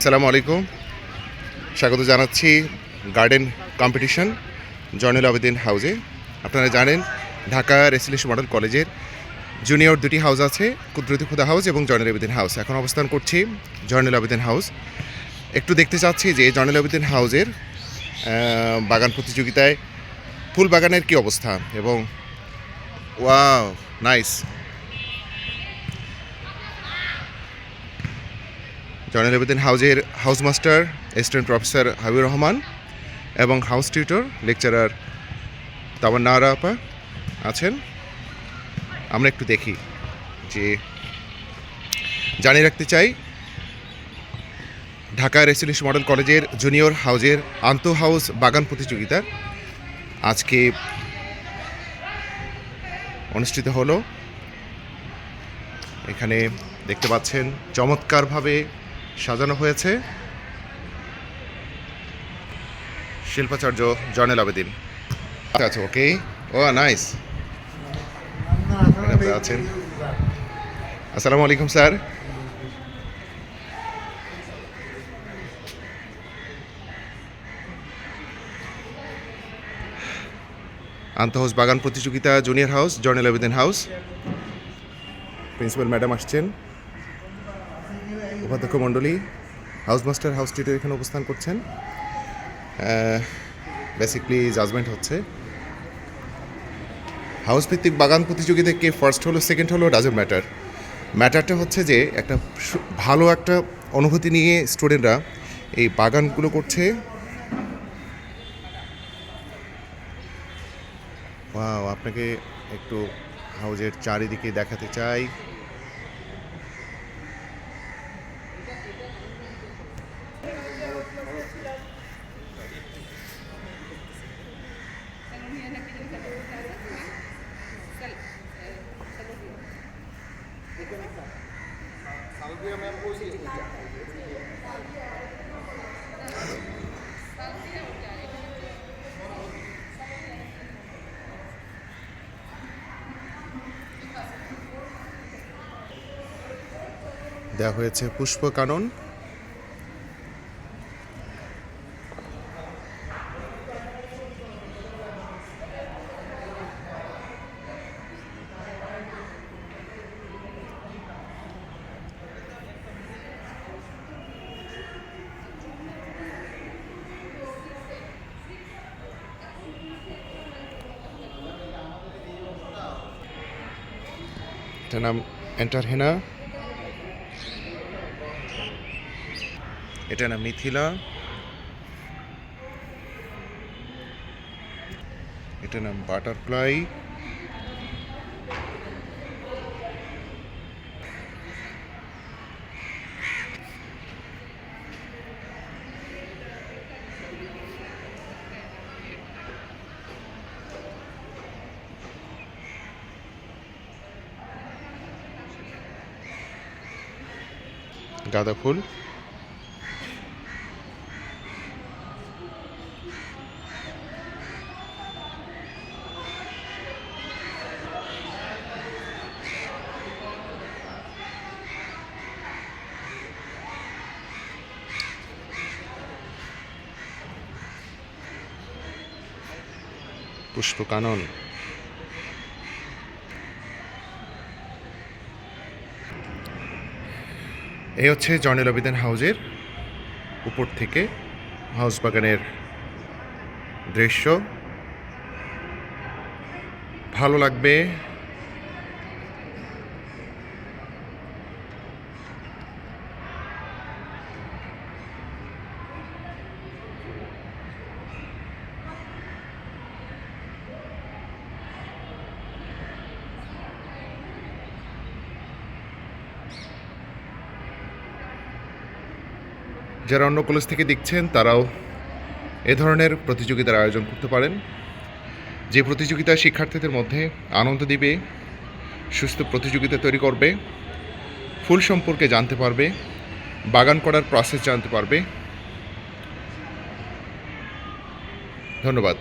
আসসালামু আলাইকুম। স্বাগত জানাচ্ছি গার্ডেন কম্পিটিশন জয়নুল আবেদিন হাউজে আপনারা জানেন ঢাকা রেসিলেশ মডেল কলেজের জুনিয়র দুটি হাউস আছে কুদরতি খুদা হাউস এবং জয়নুল আবেদিন হাউস এখন অবস্থান করছি জয়নুল আবেদিন হাউস একটু দেখতে চাচ্ছি যে জয়নুল আবেদিন হাউসের আহ, বাগান প্রতিযোগিতায় ফুল বাগানের কি অবস্থা এবং ওয়াও নাইস জয়নুল আবেদিন হাউজের house master assistant professor Habibur Rahman এবং হাউস টিউটর, লেকচারার তামান্নারা আপা আছেন। আমরা একটু দেখি যে জানিয়ে রাখতে চাই, ঢাকা রেসিডেন্সি মডেল কলেজের জুনিয়র হাউজের আন্ত হাউস বাগান প্রতিযোগিতা আজকে অনুষ্ঠিত হলো। এখানে দেখতে পাচ্ছেন চমৎকারভাবে সাজানো হয়েছে শিল্পাচার্য জনেল আবেদিন। আচ্ছা ওকে। ও, নাইস। আছেন। আসসালামু আলাইকুম, স্যার। আন্ত হাউস বাগান প্রতিযোগিতা, junior house Zainul Abedin house. Principal madam আসছেন। উপাধ্যক্ষ মণ্ডলী হাউস মাস্টার হাউস টিউটর এখানে অবস্থান করছেন। বেসিকলি জাজমেন্ট হচ্ছে। হাউস ভিত্তিক বাগান প্রতিযোগিতায় কে ফার্স্ট হলো সেকেন্ড হলো ডাজেন্ট ম্যাটার ম্যাটারটা হচ্ছে যে একটা ভালো একটা অনুভূতি নিয়ে স্টুডেন্টরা এই বাগানগুলো করছে। আপনাকে একটু হাউজের চারিদিকে দেখাতে চাই। দেওয়া হয়েছে পুষ্প কানন নাম এন্টার হেনা। এটা নাম মিথিলা। এটা নাম বাটারফ্লাই গাঁদা ফুল। পুষ্পকানন। এই হচ্ছে জর্নেল অবিধান হাউজের উপর থেকে হাউস বাগানের দৃশ্য। ভালো লাগবে যারা অন্য কলেজ থেকে দেখছেন, তারাও এ ধরনের প্রতিযোগিতার আয়োজন করতে পারেন। যে প্রতিযোগিতা শিক্ষার্থীদের মধ্যে আনন্দ দিবে, সুস্থ প্রতিযোগিতা তৈরি করবে, ফুল সম্পর্কে জানতে পারবে, বাগান করার প্রসেস জানতে পারবে। ধন্যবাদ।